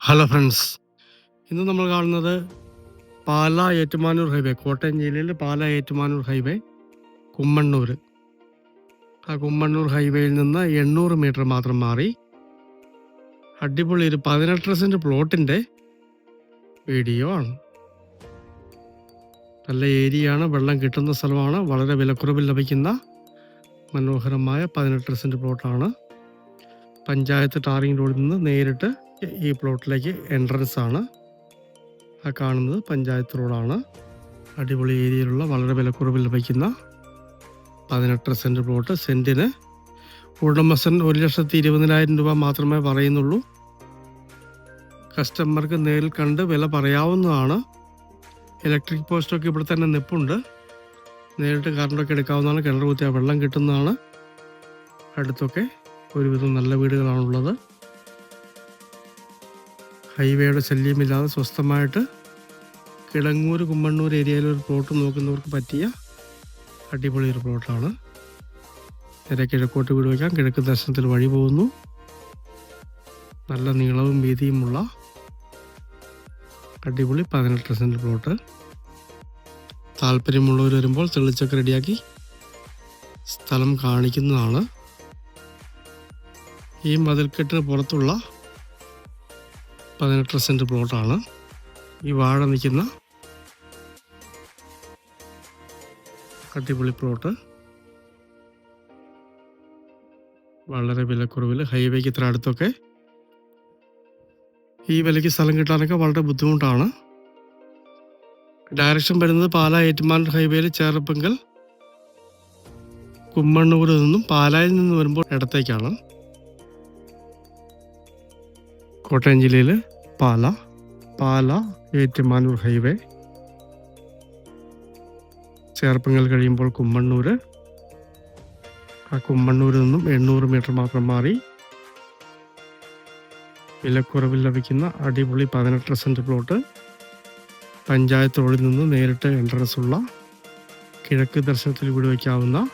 Hello friends ഇന്ന് നമ്മൾ കാണുന്നത് പാല ഏറ്റുമാനൂർ ഹൈവേ കോട്ടയം ജില്ലയിൽ പാല ഏറ്റുമാനൂർ ഹൈവേ കുമ്മണ്ണൂർ ആ കുമ്മണ്ണൂർ ഹൈവേയിൽ നിന്ന് എണ്ണൂറ് മീറ്റർ മാത്രം മാറി അടിപൊളി ഒരു പതിനെട്ടര സെന്റ് പ്ലോട്ടിന്റെ വീഡിയോ ആണ്. നല്ല ഏരിയയാണ് വെള്ളം കിട്ടുന്ന സ്ഥലമാണ് വളരെ വിലക്കുറവിൽ ലഭിക്കുന്ന മനോഹരമായ പതിനെട്ടര സെന്റ് പ്ലോട്ടാണ്. പഞ്ചായത്ത് ടാറിംഗ് റോഡിൽ നിന്ന് നേരിട്ട് ഈ പ്ലോട്ടിലേക്ക് എൻട്രൻസ് ആണ്. ആ കാണുന്നത് പഞ്ചായത്ത് റോഡാണ് അടിപൊളി ഏരിയയിലുള്ള വളരെ വിലക്കുറവിൽ ലഭിക്കുന്ന പതിനെട്ട് സെന്റ് പ്ലോട്ട് സെന്റിന് ഉടമസ്ഥൻ ഒരു ലക്ഷത്തി ഇരുപതിനായിരം രൂപ മാത്രമേ പറയുന്നുള്ളൂ. കസ്റ്റമർക്ക് നേരിൽ കണ്ട് വില പറയാവുന്നതാണ്. ഇലക്ട്രിക് പോസ്റ്റൊക്കെ ഇവിടെ തന്നെ നിപ്പുണ്ട്. നേരിട്ട് കറണ്ടൊക്കെ എടുക്കാവുന്നതാണ്. കിണർ കുത്തിയാൽ വെള്ളം കിട്ടുന്നതാണ്. അടുത്തൊക്കെ ഒരുവിധം നല്ല വീടുകളാണുള്ളത്. ഹൈവേയുടെ ശല്യമില്ലാതെ സ്വസ്ഥമായിട്ട് കിളങ്ങൂർ കുമ്മണ്ണൂർ ഏരിയയിൽ ഒരു പ്ലോട്ട് നോക്കുന്നവർക്ക് പറ്റിയ അടിപൊളി ഒരു പ്ലോട്ടാണ് നേരെ കിഴക്കോട്ട് വീട് വയ്ക്കാം. കിഴക്ക് ദർശനത്തിൽ വഴി പോകുന്നു. നല്ല നീളവും വീതിയുമുള്ള അടിപൊളി പതിനെട്ട് സെന്റ് പ്ലോട്ട് താല്പര്യമുള്ളവർ വരുമ്പോൾ തെളിച്ചൊക്കെ റെഡിയാക്കി സ്ഥലം കാണിക്കുന്നതാണ്. ഈ മതിൽക്കെട്ടിന് പുറത്തുള്ള പതിനെട്ട് സെന്റ് പ്ലോട്ടാണ്. ഈ വാഴ നിൽക്കുന്ന അടിപൊളി പ്ലോട്ട്. വളരെ വിലക്കുറവിൽ ഹൈവേക്ക് ഇത്ര അടുത്തൊക്കെ. ഈ വിലയ്ക്ക് സ്ഥലം കിട്ടാനൊക്കെ വളരെ ബുദ്ധിമുട്ടാണ്. ഡയറക്ഷൻ വരുന്നത് പാലാ ഏറ്റുമാനൂർ ഹൈവേയിൽ ചേർപ്പങ്കൽ കുമ്മണ്ണൂരിൽ നിന്നും പാലായിൽ നിന്ന് വരുമ്പോൾ ഇടത്തേക്കാണ്. കോട്ടയം ജില്ലയിൽ പാല പാല ഏറ്റുമാനൂർ ഹൈവേ. ചേർപ്പങ്ങൾ കഴിയുമ്പോൾ കുമ്മണ്ണൂർ ആ കുമ്മണ്ണൂരിൽ നിന്നും എണ്ണൂറ് മീറ്റർ മാത്രം മാറി. വിലക്കുറവിൽ ലഭിക്കുന്ന അടിപൊളി പതിനെട്ട് സെന്റ് പ്ലോട്ട്. പഞ്ചായത്ത് റോഡിൽ നിന്ന് നേരിട്ട് എൻട്രൻസ് ഉള്ള കിഴക്ക് ദർശനത്തിൽ വീട് വയ്ക്കാവുന്ന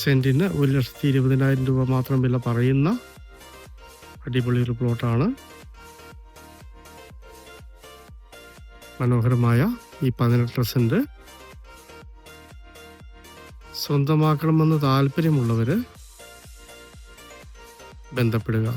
സെന്റിന് ഒരു ലക്ഷത്തി ഇരുപതിനായിരം രൂപ മാത്രം വില പറയുന്ന അടിപൊളി ഒരു പ്ലോട്ടാണ്. മനോഹരമായ ഈ പതിനെട്ട് സെന്റ് സ്വന്തമാക്കണമെന്ന് താല്പര്യമുള്ളവർ ബന്ധപ്പെടുക.